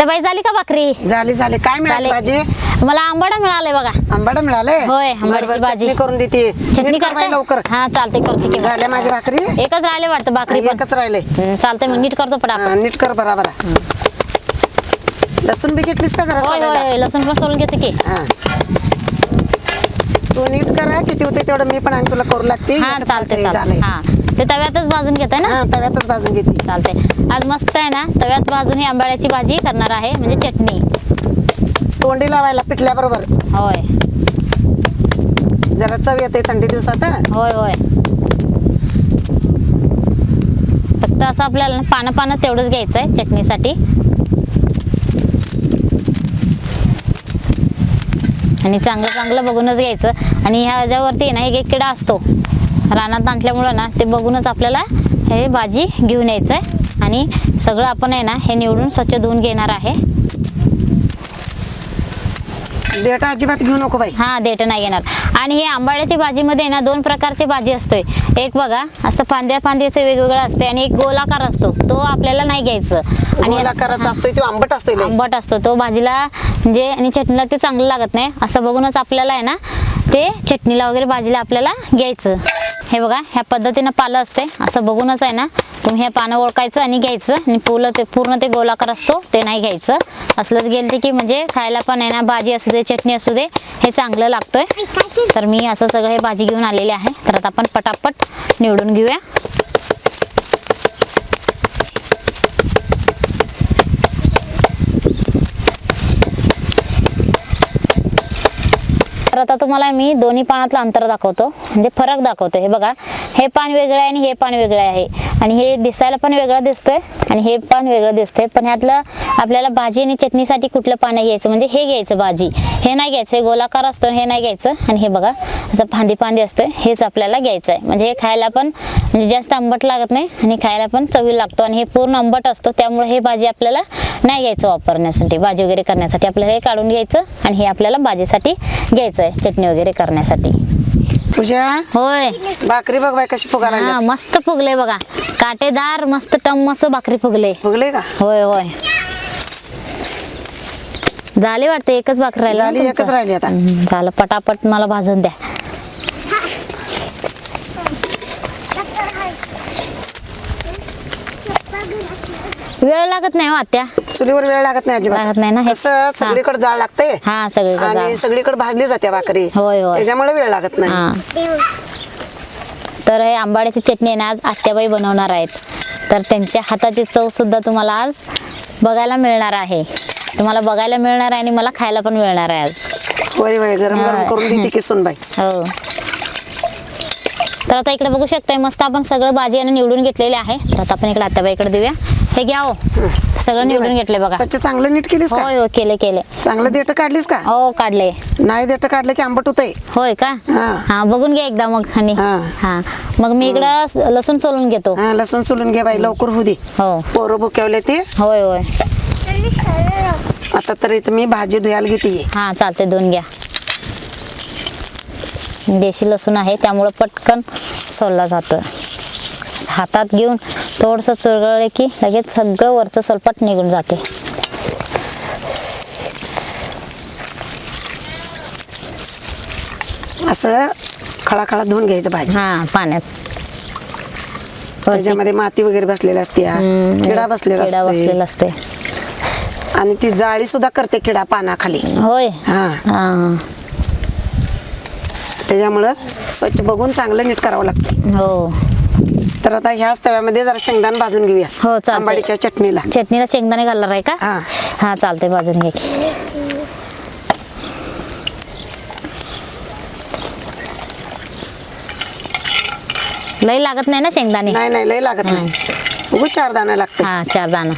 तर बाई झाली का भाकरी? झाली झाली. काय मिळाली झाली. भाजी? मला आंबाडा मिळालंय बघा. आंबाडा मिळाले होय, बरं, भाजी. करून देते. चटणी करते लवकर. हा चालते करते की. झाल्या माझी भाकरी? एकच राहिले वाटतं भाकरी एकच राहिले. चालतंय मग नीट करतो पटापट हा, नीट कर बराबर लसूण बी घेतलीस का जरा लसूण पण सोलून घेते की. तू नीट कर हा, किती होते तेवढं मी पण आणि तुला करू लागते. हा एकच चालते भाकरी चालते झालंय. हा. ते तव्यातच भाजून घेताय ना? हा तव्यातच भाजून घेते. चालते आज मस्त आहे ना? तव्यात भाजून ही आंबाड्याची भाजी करणार आहे म्हणजे चटणी. तोंडी लावायला पिठल्या बरोबर होय. जरा चव येते थंडी दिवसात हा. होय होय. फक्त असं आपल्याला ना पानं पानं तेवढंच घ्यायचं आहे चटणीसाठी. आणि चांगलं चांगलं बघूनच घ्यायचं. आणि ह्या ह्याच्यावरती ना एक एक किडा असतो. रानात आणल्यामुळं ना ते बघूनच आपल्याला हे भाजी घेऊन यायचं आहे आणि सगळं आपण आहे ना हे निवडून स्वच्छ धुवून घेणार आहे. देठ अजिबात घेऊ नको बाई. हा देठ नाही येणार आणि हे आंबाड्याची भाजीमध्ये ना दोन प्रकारची भाजी असतोय. एक बघा असं फांद्या फांद्याचं वेगवेगळं असते आणि एक गोलाकार असतो. तो आपल्याला नाही घ्यायचं. आणि गोलाकाराचा असतोय तो आंबट असतोय लय. आंबट असतो. तो भाजीला म्हणजे आणि चटणीला ते चांगलं लागत नाही. असं बघूनच आपल्याला आहे ना ते चटणीला वगैरे भाजीला आपल्याला घ्यायचं. हे बघा ह्या पद्धतीनं पालं असते असं बघूनच आहे ना तुम्ही हे पानं ओळखायचं आणि घ्यायचं. आणि पूर्ण ते पूर्ण ते गोलाकार असतो ते नाही घ्यायचं. असलंच गेलं की म्हणजे खायला पण आहे ना भाजी असू दे चटणी असू दे हे चांगलं लागतंय. तर मी असं सगळं हे भाजी घेऊन आलेली आहे. तर आता आपण पटापट निवडून घेऊया. तर आता तुम्हाला मी दोन्ही पानातलं अंतर दाखवतो. म्हणजे फरक दाखवतो. हे बघा हे पान वेगळं आहे आणि हे पान वेगळं आहे. आणि हे दिसायला पण वेगळं दिसतंय आणि हे पान वेगळं दिसतंय. पण ह्यातलं आपल्याला भाजी आणि चटणीसाठी कुठलं पान घ्यायचं? म्हणजे हे घ्यायचं भाजी. हे नाही घ्यायचं. हे गोलाकार असतो हे नाही घ्यायचं. आणि हे बघा असं फांदी फांदी असतं हेच आपल्याला घ्यायचं आहे म्हणजे हे खायला पण म्हणजे जास्त आंबट लागत नाही आणि खायला पण चवी लागतो. आणि हे पूर्ण आंबट असतो. त्यामुळे हे भाजी आपल्याला नाही घ्यायचं वापरण्यासाठी. भाजी वगैरे करण्यासाठी आपल्याला हे काढून घ्यायचं आणि हे आपल्याला भाजीसाठी घ्यायचं आहे चटणी वगैरे करण्यासाठी. पूजा? होय. भाकरी बघ बाई कशी फुगा लागली हा मस्त फुगले बघा. काटेदार मस्त टम मस्त भाकरी फुगले. फुगले का? होय होय. झाले वाटते एकच भाकरी राहिली ना झाली, तुमचं? एकच राहिली आता. हम्म, झालं. पटापट मला भाजून द्या. वेळ लागत नाही हो आत्या. चुलीवर वेळ लागत नाही अजिबात. लागत नाही ना हे- कसं सगळीकडे जाळ लागते हा सगळीकडे आणि जाळ. सगळीकडे भाजली जाते भाकरी. होय, होय. त्याच्यामुळे वेळ लागत नाही. हा. तर हे आंबाड्याची चटणी आहे ना आज आत्याबाई बनवणार आहेत. तर त्यांच्या हाताची चव सुद्धा तुम्हाला आज बघायला मिळणार आहे. तुम्हाला बघायला मिळणार आहे आणि मला खायला पण मिळणार आहे आज. होय होय. गरम गरम. करून देते की सुनबाई. हो. तर आता इकडे बघू शकताय मस्त आपण सगळं भाजी आणि निवडून घेतलेले आहे. तर आता आपण इकडे आत्याबाईकडे देऊया. हे घ्या हो. सगळं निवडून घेतले बघा. स्वच्छ चांगलं नीट केलीस का? होय हो केले केले चांगलं देठ काढलीस का? हो काढले नाही देठ काढलं की आंबट होतंय. होय का? हा. हा बघून घ्या एकदा मग आणि हा. हा. मग मी इकडं लसूण सोलून घेतो. हा लसूण सोलून घे बाई लवकर होऊ दे. हो. पोरं भुकेवले ते. होय होय. आता तर इथं मी भाजी धुयाला घेते. हा चालते दोन घ्या. देशी लसूण आहे त्यामुळं पटकन सोलला जातं हातात घेऊन थोडंसं चुरगळले की लगेच सगळं वरचं सलपट निघून जाते. असं खळाखळा धुवून घ्यायचं भाजी. हा पाण्यात. त्याच्यामध्ये माती वगैरे बसलेली असते किडा बसलेला किडा बसलेला असते. आणि ती जाळी सुद्धा करते किडा पानाखाली. होय. हा. हा. त्याच्यामुळं स्वच्छ बघून चांगलं नीट करावं लागतं. हो. तर आता ह्याच तव्यामध्ये जरा शेंगदाण भाजून घेऊया. हो, चालतंय. आंबाडीच्या चटणीला. चटणीला शेंगदाणे घालणार आहे का? हा. हा चालते बाजून घे. लई लागत नाही ना शेंगदाणे? नाही नाही लय लागत नाही. उगू चार दाणं लागते हा चार दाणं.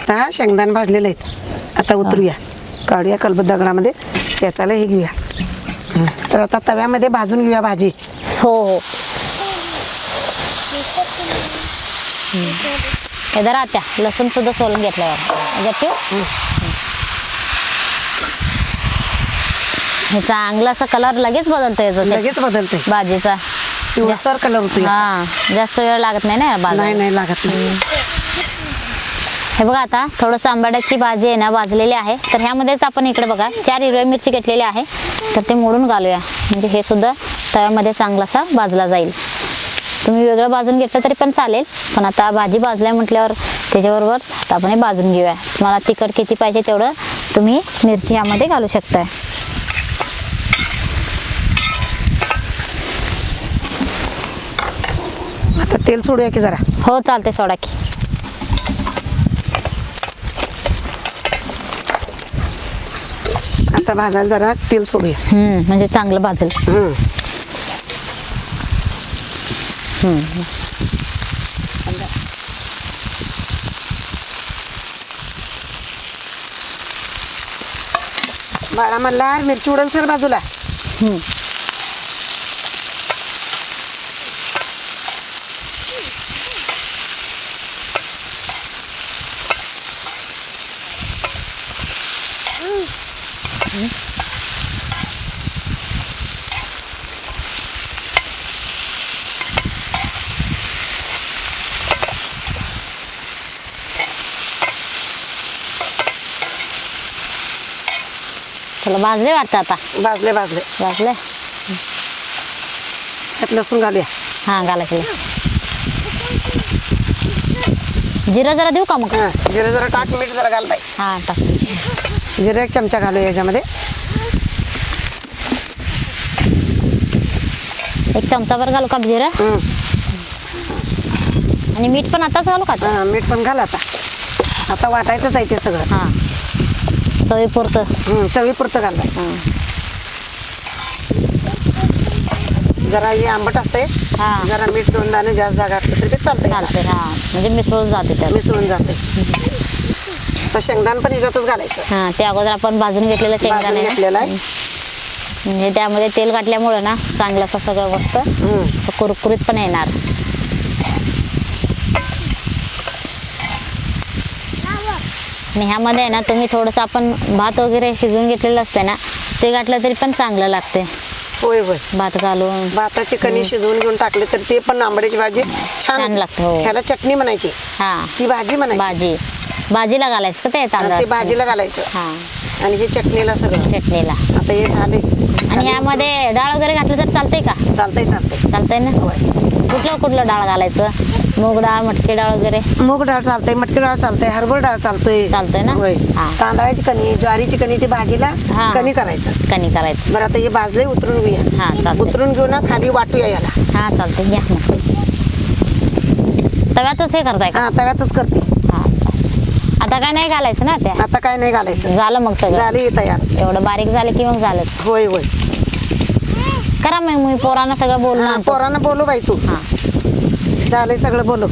आता शेंगदाण भाजलेले आहेत. आता उतरूया. काढूया कलबत दगडामध्ये. चेचायला हे घेऊया. तर आता तव्यामध्ये भाजून घेऊया भाजी हो हो हे जरा लसूण सुद्धा सोलून याच्यात ठेव. हे चांगला असा कलर लगेच बदलतो याचा लगेच बदलते भाजीचा पिवळसर कलर होतो. हा जास्त वेळ लागत नाही ना. नाही नाही लागत नाही हे बघा आता थोडंसं आंबाड्याची भाजी आहे ना भाजलेली आहे. तर ह्यामध्येच आपण इकडे बघा चार हिरव्या मिरची घेतलेली आहे. तर ते मोडून घालूया. म्हणजे हे सुद्धा तव्यामध्ये चांगलासा भाजला जाईल. तुम्ही वेगळं भाजून घेतलं तरी पण चालेल. पण आता भाजी भाजल्या म्हटल्यावर त्याच्याबरोबर आता आपण हे भाजून घेऊया. तुम्हाला तिखट किती पाहिजे तेवढं तुम्ही मिरची यामध्ये घालू शकताय. आता तेल सोडूया की जरा? हो चालते सोडा की. आता भाजायला जरा तेल सोडूया हम्म, म्हणजे चांगलं भाजेल हम्म. बाळा म्हणला मिरची उडल सर बाजूला हम्म. चला भाजले वाटतं आता? भाजले भाजले. भाजले? त्यात लसूण घालूया. हां घाला केलं जिरं जरा देऊ का मग? हा जिरं जरा टाक मीठ जरा घाल बाई. हां टाक. जिरं एक चमचा घालूया याच्यामध्ये. एक चमचाभर घालू का जिरं. आणि मीठ पण आताच घालू का आता? हा, मीठ पण घाल आता. आता वाटायचंच आहे ते सगळं. हां. चवीपुरतं. हम्म, चवीपुरतं घाल. जरा हे आंबट असते हा. जरा मीठ दोन दाणे जास्त घातलं तरी ते चालतंय. घालते हां. म्हणजे मिसळून जाते त्यात. मिसळून जाते. तर शेंगदाण पण याच्यातच घालायचं. हां ते अगोदर आपण भाजून घेतलेलं शेंगदाणे. घेतलेलं आहे. म्हणजे त्यामध्ये तेल घातल्यामुळं ना चांगलं असं सगळं वस्त हम्म. कुरकुरीत पण येणार. आणि ह्यामध्ये आहे ना तुम्ही थोडंसं आपण भात वगैरे शिजवून घेतलेलं असतं ना ते घातलं तरी पण चांगलं लागते होय होय. भात घालून. भाताची कणी शिजवून घेऊन टाकले तर ते पण आंबड्याची भाजी छान छान लागते, हो. ह्याला चटणी म्हणायची. हां. ती भाजी म्हणायची. भाजी. भाजीला घालायचं का ते आणि ते भाजीला घालायचं. हां. आणि हे चटणीला सगळं. चटणीला. आता हे झाले. आणि ह्यामध्ये डाळ वगैरे घातलं तर चालतंय का? चालतंय चालतंय. चालतंय ना? कुठलं कुठलं डाळ घालायचं? मूग डाळ मटकी डाळ वगैरे? मूग डाळ चालतंय मटकी डाळ चालतंय हरभर डाळ चालतोय. चालतंय ना? होय. हा. तांदळाची कणी ज्वारीची कणी ती भाजीला हा. कणी करायचं. कणी करायचं. बरं आता हे भाजले उतरून हा, घेऊया चालतंय. उतरून घेऊ ना खाली वाटूया याला. हां चालतंय. घ्या. मग तव्यातच हे करताय का? हा तव्यातच करते. आता काय नाही घालायचं ना त्या? आता काय नाही घालायचं. झालं मग सगळं. झाली तयार. एवढं बारीक झालं की मग झालंच. होय होय. करा मग मी पोरांना सगळं आणतो. पोरांना बोलू बाई तू. हां. झालंय सगळं बोलू.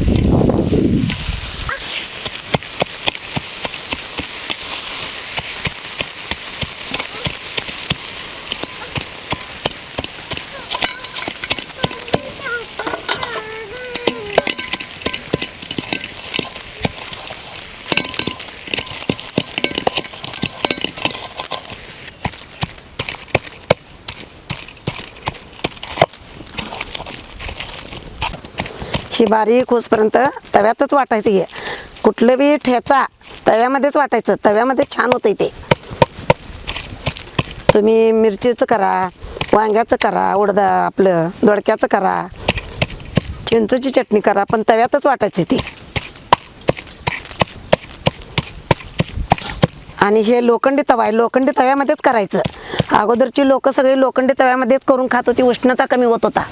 अशी बारीक होसपर्यंत तव्यातच वाटायचं हे. कुठलं बी ठेचा तव्यामध्येच वाटायचं. तव्यामध्ये छान होतं ते. तुम्ही मिरचीचं करा वांग्याचं करा उडदा आपलं दोडक्याचं करा. चिंचची चटणी करा पण तव्यातच वाटायची ती. आणि हे लोखंडी तवा आहे. लोखंडी तव्यामध्येच करायचं. अगोदरची लोक सगळी लोखंडी तव्यामध्येच करून खात होती. उष्णता कमी होत होता.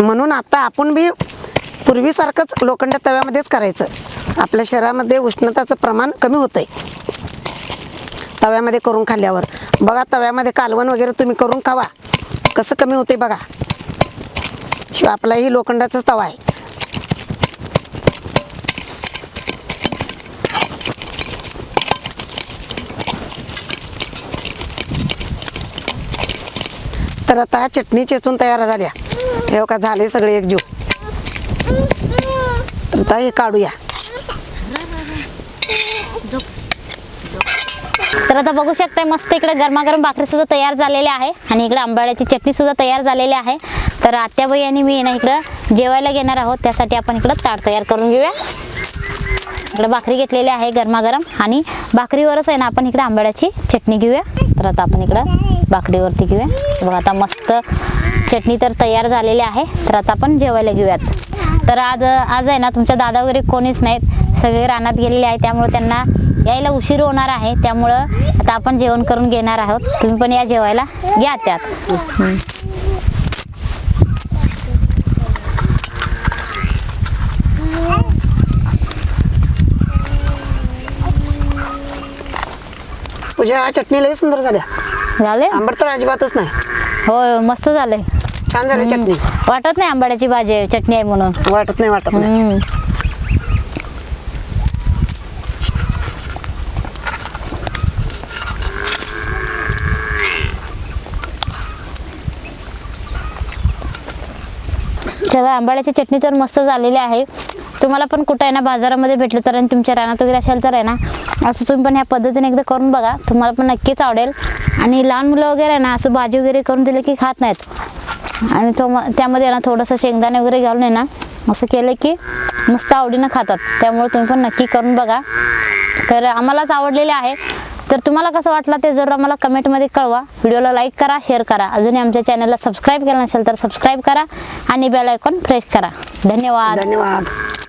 म्हणून आता आपण बी पूर्वीसारखंच लोखंड तव्यामध्येच करायचं. आपल्या शरीरामध्ये उष्णताचं प्रमाण कमी होतंय. तव्यामध्ये करून खाल्ल्यावर. बघा तव्यामध्ये कालवण वगैरे तुम्ही करून खावा. कसं कमी होते बघा. शिवाय आपलाही लोखंडाचाच तवा आहे. तर आता चटणी चेचून तयार झाल्या. हे का? झाले सगळे एकजीव तर ताई हे काढूया. तर आता बघू शकताय मस्त इकडे गरमागरम भाकरी सुद्धा तयार झालेली आहे आणि इकडे आंबाड्याची चटणी सुद्धा तयार झालेली आहे. तर आत्याबाई आणि मी ना इकडं जेवायला घेणार आहोत त्यासाठी आपण इकडं ताट तयार करून घेऊया. इकडं भाकरी घेतलेली आहे गरमागरम आणि भाकरीवरच आहे ना आपण इकडे आंबाड्याची चटणी घेऊया. तर आता आपण इकडं भाकरीवरती घेऊया. बघा आता मस्त चटणी तर तयार झालेली आहे. तर आता आपण जेवायला घेऊयात. तर आज आज आहे ना तुमच्या दादा वगैरे कोणीच नाहीत. सगळे रानात गेलेले आहे त्यामुळे त्यांना यायला उशीर होणार आहे. त्यामुळं आता आपण जेवण करून घेणार आहोत. तुम्ही पण या जेवायला. घ्या त्यात. पूजा चटणी लई सुंदर झाल्या. झाले? आंबट तर अजिबातच नाही. हो मस्त झालंय छान झाली चटणी. वाटत नाही आंबाड्याची भाजी आहे, चटणी आहे म्हणून. वाटत नाही वाटत नाही. हम्म. तेव्हा आंबाड्याची चटणी तर मस्त झालेली आहे. तुम्हाला पण कुठं आहे ना बाजारामध्ये भेटलं तर आणि तुमच्या रानात वगैरे असेल तर आहे ना असं तुम्ही पण ह्या पद्धतीने एकदा करून बघा. तुम्हाला पण नक्कीच आवडेल. आणि लहान मुलं वगैरे आहे ना असं भाजी वगैरे करून दिलं की खात नाहीत. आणि तो त्यामध्ये ना थोडंसं शेंगदाणे वगैरे घालून आहे ना असं केलं की मस्त आवडीनं खातात. त्यामुळे तुम्ही पण नक्की करून बघा. तर आम्हालाच आवडलेले आहे. तर तुम्हाला कसं वाटलं ते जर आम्हाला कमेंटमध्ये कळवा. व्हिडिओला लाईक करा शेअर करा. अजूनही आमच्या चॅनलला सबस्क्राईब केलं नसेल तर सबस्क्राईब करा आणि बेल आयकॉन प्रेस करा. धन्यवाद. धन्यवाद.